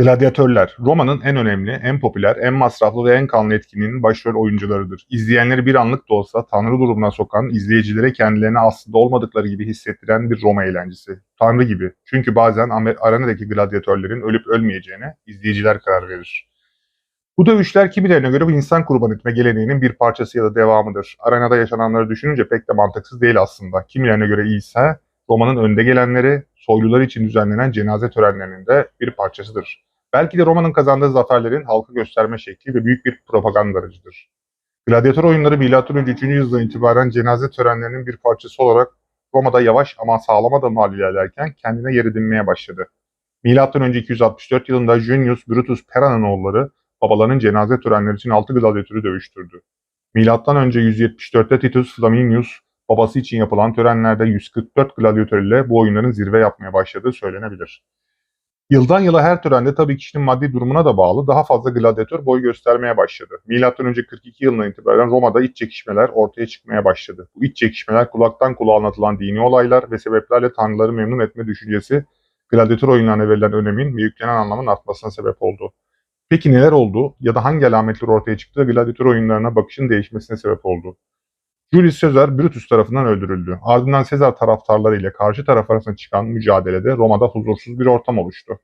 Gladyatörler, Roma'nın en önemli, en popüler, en masraflı ve en kanlı etkinliğinin başrol oyuncularıdır. İzleyenleri bir anlık da olsa tanrı durumuna sokan, izleyicilere kendilerini aslında olmadıkları gibi hissettiren bir Roma eğlencesi. Tanrı gibi. Çünkü bazen arenadaki gladyatörlerin ölüp ölmeyeceğine izleyiciler karar verir. Bu dövüşler kimilerine göre bu insan kurban etme geleneğinin bir parçası ya da devamıdır. Arenada yaşananları düşününce pek de mantıksız değil aslında. Kimilerine göre ise Roma'nın önde gelenleri, soylular için düzenlenen cenaze törenlerinin de bir parçasıdır. Belki de Roma'nın kazandığı zaferlerin halka gösterme şekli ve büyük bir propaganda aracıdır. Gladyatör oyunları M.Ö. 3. yüzyıldan itibaren cenaze törenlerinin bir parçası olarak Roma'da yavaş ama sağlam adımlarla ilerlerken kendine yer edinmeye başladı. M.Ö. 264 yılında Junius Brutus Pera'nın oğulları babalarının cenaze törenleri için 6 gladyatörü dövüştürdü. Önce 174'te Titus Flaminius babası için yapılan törenlerde 144 gladyatör ile bu oyunların zirve yapmaya başladığı söylenebilir. Yıldan yıla her törende tabii kişinin maddi durumuna da bağlı daha fazla gladyatör boy göstermeye başladı. Milattan önce 42 yılından itibaren Roma'da iç çekişmeler ortaya çıkmaya başladı. Bu iç çekişmeler kulaktan kulağa anlatılan dini olaylar ve sebeplerle tanrıları memnun etme düşüncesi gladyatör oyunlarına verilen önemin ve yüklenen anlamın artmasına sebep oldu. Peki neler oldu ya da hangi alametler ortaya çıktı da gladyatör oyunlarına bakışın değişmesine sebep oldu? Julius Caesar Brutus tarafından öldürüldü. Ardından Caesar taraftarları ile karşı taraf arasında çıkan mücadelede Roma'da huzursuz bir ortam oluştu.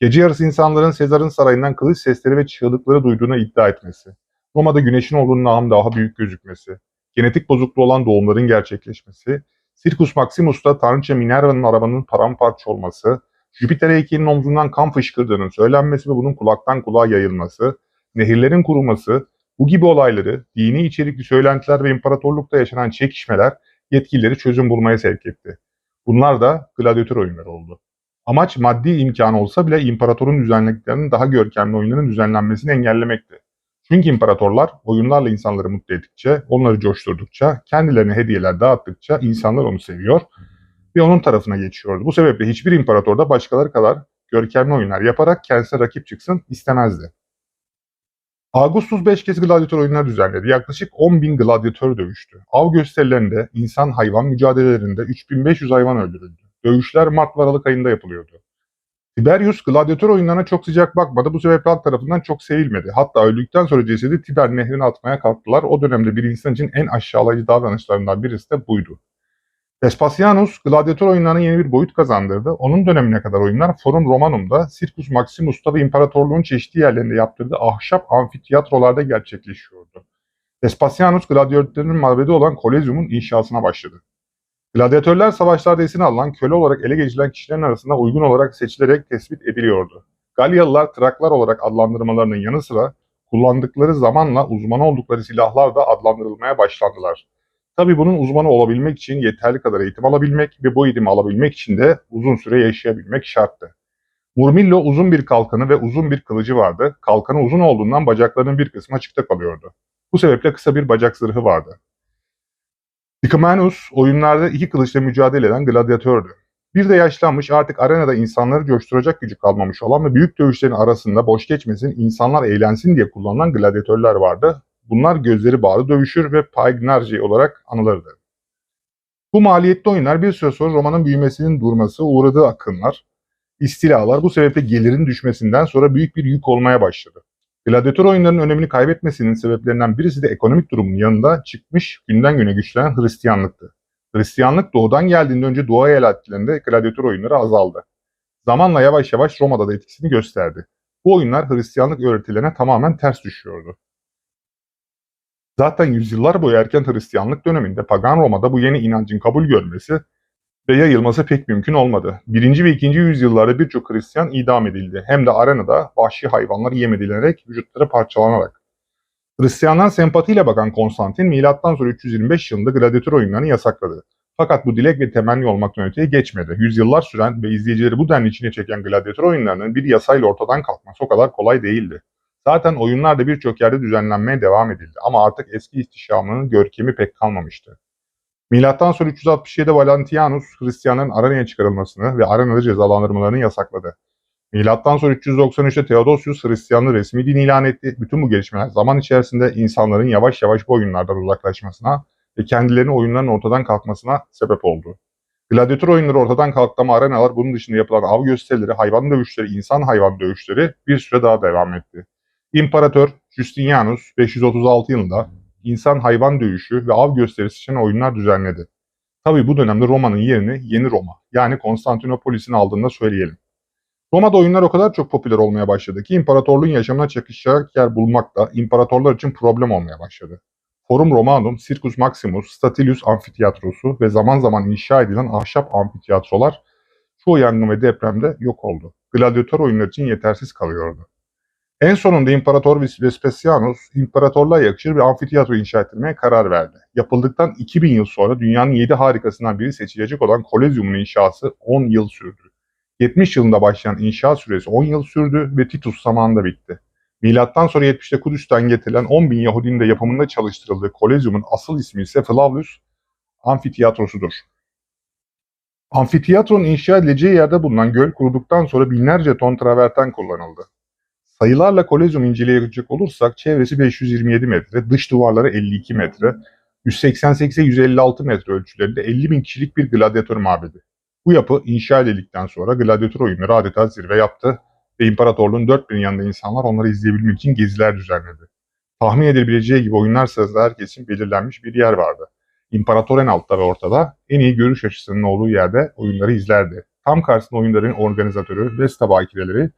Gece yarısı insanların Caesar'ın sarayından kılıç sesleri ve çığlıkları duyduğunu iddia etmesi, Roma'da güneşin olduğundan daha büyük gözükmesi, genetik bozukluğu olan doğumların gerçekleşmesi, Circus Maximus'ta Tanrıça Minerva'nın arabanın paramparça olması, Jüpiter heykelinin omzundan kan fışkırdığının söylenmesi ve bunun kulaktan kulağa yayılması, nehirlerin kuruması, bu gibi olayları, dini içerikli söylentiler ve imparatorlukta yaşanan çekişmeler yetkilileri çözüm bulmaya sevk etti. Bunlar da gladyatör oyunları oldu. Amaç maddi imkan olsa bile imparatorun düzenlediklerinin daha görkemli oyunların düzenlenmesini engellemekti. Çünkü imparatorlar oyunlarla insanları mutlu ettikçe, onları coşturdukça, kendilerine hediyeler dağıttıkça insanlar onu seviyor ve onun tarafına geçiyordu. Bu sebeple hiçbir imparator da başkaları kadar görkemli oyunlar yaparak kendisine rakip çıksın istemezdi. Augustus 5 kez gladyatör oyunlar düzenledi. Yaklaşık 10 bin gladyatör dövüştü. Av gösterilerinde, insan hayvan mücadelelerinde 3500 hayvan öldürüldü. Dövüşler Mart ve Aralık ayında yapılıyordu. Tiberius gladyatör oyunlarına çok sıcak bakmadı. Bu sebeple halk tarafından çok sevilmedi. Hatta öldükten sonra cesedi Tiber nehrine atmaya kalktılar. O dönemde bir insan için en aşağılayıcı davranışlarından birisi de buydu. Vespasianus gladyatör oyunlarına yeni bir boyut kazandırdı. Onun dönemine kadar oyunlar Forum Romanum'da, Circus Maximus'ta ve imparatorluğun çeşitli yerlerinde yaptırdığı ahşap amfiteyatrolarda gerçekleşiyordu. Vespasianus gladyatörlerin mabedi olan Kolezyum'un inşasına başladı. Gladyatörler savaşlarda esir alınan, köle olarak ele geçirilen kişilerin arasında uygun olarak seçilerek tespit ediliyordu. Galyalılar Traklar olarak adlandırmalarının yanı sıra kullandıkları zamanla uzman oldukları silahlar da adlandırılmaya başlandılar. Tabi bunun uzmanı olabilmek için yeterli kadar eğitim alabilmek ve bu eğitimi alabilmek için de uzun süre yaşayabilmek şarttı. Murmillo uzun bir kalkanı ve uzun bir kılıcı vardı. Kalkanı uzun olduğundan bacaklarının bir kısmı açıkta kalıyordu. Bu sebeple kısa bir bacak zırhı vardı. Dicamenus oyunlarda iki kılıçla mücadele eden gladyatördü. Bir de yaşlanmış artık arenada insanları coşturacak gücü kalmamış olan ve büyük dövüşlerin arasında boş geçmesin, insanlar eğlensin diye kullanılan gladyatörler vardı. Bunlar gözleri bağlı dövüşür ve paignarci olarak anılırdı. Bu maliyetli oyunlar bir süre sonra romanın büyümesinin durması, uğradığı akınlar, istilalar bu sebeple gelirin düşmesinden sonra büyük bir yük olmaya başladı. Gladyatör oyunlarının önemini kaybetmesinin sebeplerinden birisi de ekonomik durumun yanında çıkmış günden güne güçlenen Hristiyanlıktı. Hristiyanlık doğudan geldiğinde önce Doğu eyaletlerinde gladyatör oyunları azaldı. Zamanla yavaş yavaş Roma'da da etkisini gösterdi. Bu oyunlar Hristiyanlık öğretilerine tamamen ters düşüyordu. Zaten yüzyıllar boyu erken Hristiyanlık döneminde pagan Roma'da bu yeni inancın kabul görmesi ve yayılması pek mümkün olmadı. Birinci ve ikinci yüzyıllarda birçok Hristiyan idam edildi. Hem de arenada vahşi hayvanlar yem edilerek, vücutları parçalanarak. Hristiyanlar sempatiyle bakan Konstantin, milattan sonra 325 yılında gladyatör oyunlarını yasakladı. Fakat bu dilek ve temenni olmaktan öteye geçmedi. Yüzyıllar süren ve izleyicileri bu denli içine çeken gladyatör oyunlarının bir yasayla ortadan kalkması o kadar kolay değildi. Zaten oyunlar da birçok yerde düzenlenmeye devam edildi ama artık eski ihtişamının görkemi pek kalmamıştı. Milattan sonra 367'de Valentianus Hristiyanların arenaya çıkarılmasını ve arenada cezalandırmalarını yasakladı. Milattan sonra 393'te Theodosius Hristiyanlığı resmi din ilan etti. Bütün bu gelişmeler zaman içerisinde insanların yavaş yavaş bu oyunlardan uzaklaşmasına ve kendilerinin oyunların ortadan kalkmasına sebep oldu. Gladyatör oyunları ortadan kalktı ama arenalar bunun dışında yapılan av gösterileri, hayvan dövüşleri, insan hayvan dövüşleri bir süre daha devam etti. İmparator Justinianus 536 yılında insan hayvan dövüşü ve av gösterisi için oyunlar düzenledi. Tabi bu dönemde Roma'nın yerini Yeni Roma yani Konstantinopolis'in aldığını söyleyelim. Roma'da oyunlar o kadar çok popüler olmaya başladı ki imparatorluğun yaşamına çakışacak yer bulmak da imparatorlar için problem olmaya başladı. Forum Romanum, Circus Maximus, Statilius Amfiteyatrosu ve zaman zaman inşa edilen ahşap amfiteyatrolar çoğu yangın ve depremde yok oldu. Gladyatör oyunlar için yetersiz kalıyordu. En sonunda İmparator Vespasianus, imparatorluğa yakışır bir amfiteyatro inşa ettirmeye karar verdi. Yapıldıktan 2000 yıl sonra dünyanın 7 harikasından biri seçilecek olan Kolezyum'un inşası 10 yıl sürdü. 70 yılında başlayan inşa süresi 10 yıl sürdü ve Titus zamanında bitti. Milattan sonra 70'te Kudüs'ten getirilen 10 bin Yahudinin de yapımında çalıştırıldığı Kolezyum'un asıl ismi ise Flavius Amfiteyatrosu'dur. Amfiteyatronun inşa edileceği yerde bulunan göl kuruduktan sonra binlerce ton traverten kullanıldı. Sayılarla Kolezyum inceleyecek olursak çevresi 527 metre, dış duvarları 52 metre, 188-156 metre ölçülerinde 50 bin kişilik bir gladyatör mabedi. Bu yapı inşa edildikten sonra gladyatör oyunları adeta zirve yaptı ve imparatorluğun dört bir yanında insanlar onları izleyebilmek için geziler düzenledi. Tahmin edebileceği gibi oyunlar sırasında herkesin belirlenmiş bir yer vardı. İmparator en altta ve ortada, en iyi görüş açısının olduğu yerde oyunları izlerdi. Tam karşısında oyunların organizatörü, Vesta bakireleri,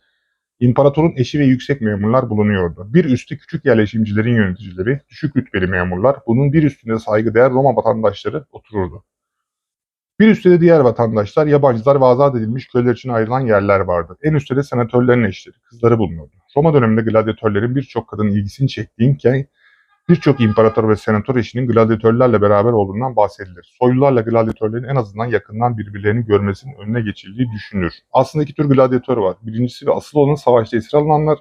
imparatorun eşi ve yüksek memurlar bulunuyordu. Bir üstü küçük yerleşimcilerin yöneticileri, düşük rütbeli memurlar, bunun bir üstünde saygıdeğer Roma vatandaşları otururdu. Bir üstte de diğer vatandaşlar, yabancılar ve azat edilmiş köleler için ayrılan yerler vardı. En üstte de senatörlerin eşleri, kızları bulunuyordu. Roma döneminde gladyatörlerin birçok kadının ilgisini çektiğinken birçok imparator ve senatör eşinin gladyatörlerle beraber olduğundan bahsedilir. Soylularla gladyatörlerin en azından yakından birbirlerini görmesinin önüne geçildiği düşünülür. Aslında iki tür gladyatör var. Birincisi ve asıl olanı savaşta esir alınanlar,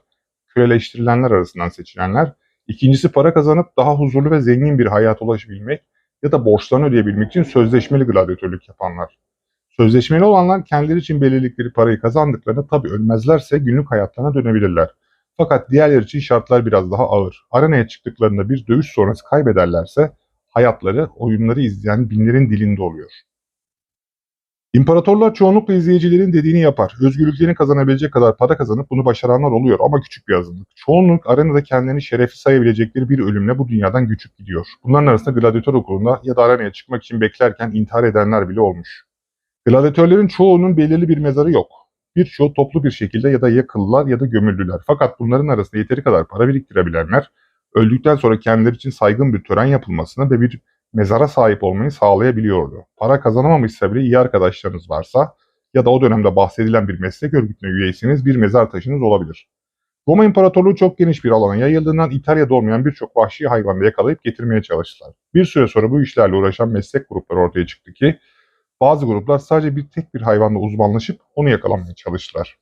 köleleştirilenler arasından seçilenler. İkincisi para kazanıp daha huzurlu ve zengin bir hayata ulaşabilmek ya da borçlarını ödeyebilmek için sözleşmeli gladyatörlük yapanlar. Sözleşmeli olanlar kendileri için belirledikleri parayı kazandıklarında tabii ölmezlerse günlük hayatlarına dönebilirler. Fakat diğerler için şartlar biraz daha ağır. Arenaya çıktıklarında bir dövüş sonrası kaybederlerse hayatları oyunları izleyen binlerin dilinde oluyor. İmparatorlar çoğunlukla izleyicilerin dediğini yapar. Özgürlüklerini kazanabilecek kadar para kazanıp bunu başaranlar oluyor ama küçük bir azınlık. Çoğunluk arenada kendilerini şerefli sayabilecekleri bir ölümle bu dünyadan göçüp gidiyor. Bunların arasında gladyatör okulunda ya da arenaya çıkmak için beklerken intihar edenler bile olmuş. Gladyatörlerin çoğunun belirli bir mezarı yok. Birçoğu toplu bir şekilde ya da yakıldılar ya da gömüldüler. Fakat bunların arasında yeteri kadar para biriktirebilenler öldükten sonra kendileri için saygın bir tören yapılmasını ve bir mezara sahip olmayı sağlayabiliyordu. Para kazanamamışsa bile iyi arkadaşlarınız varsa ya da o dönemde bahsedilen bir meslek örgütüne üyeyseniz bir mezar taşınız olabilir. Roma İmparatorluğu çok geniş bir alana yayıldığından İtalya'da olmayan birçok vahşi hayvanı yakalayıp getirmeye çalıştılar. Bir süre sonra bu işlerle uğraşan meslek grupları ortaya çıktı ki bazı gruplar sadece bir tek bir hayvanda uzmanlaşıp onu yakalamaya çalıştılar.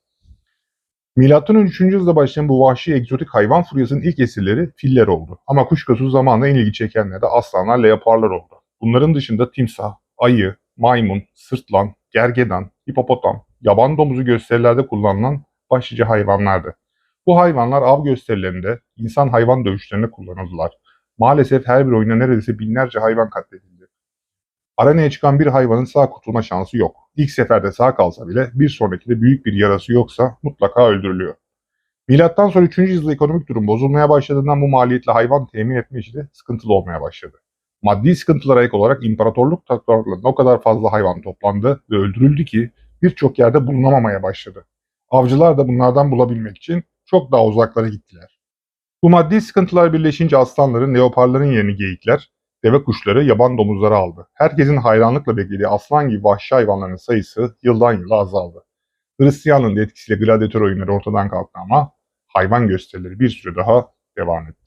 Milattan 3. yüzyılda başlayan bu vahşi egzotik hayvan furyasının ilk esirleri filler oldu. Ama kuşkusuz zamanla en ilgi çekenler de aslanlar, leoparlar oldu. Bunların dışında timsah, ayı, maymun, sırtlan, gergedan, hipopotam, yaban domuzu gösterilerde kullanılan başlıca hayvanlardı. Bu hayvanlar av gösterilerinde, insan hayvan dövüşlerinde kullanıldılar. Maalesef her bir oyunda neredeyse binlerce hayvan katledildi. Arenaya çıkan bir hayvanın sağ kurtulma şansı yok. İlk seferde sağ kalsa bile bir sonrakinde büyük bir yarası yoksa mutlaka öldürülüyor. Milattan sonra 3. yüzyılda ekonomik durum bozulmaya başladığından bu maliyetle hayvan temin etme işi de sıkıntılı olmaya başladı. Maddi sıkıntılara ek olarak imparatorluk taraflarında o kadar fazla hayvan toplandı ve öldürüldü ki birçok yerde bulunamamaya başladı. Avcılar da bunlardan bulabilmek için çok daha uzaklara gittiler. Bu maddi sıkıntılar birleşince aslanların, leoparların yerini geyikler, deve kuşları, yaban domuzları aldı. Herkesin hayranlıkla beklediği aslan gibi vahşi hayvanların sayısı yıldan yıla azaldı. Hristiyanlığın da etkisiyle gladyatör oyunları ortadan kalktı ama hayvan gösterileri bir süre daha devam etti.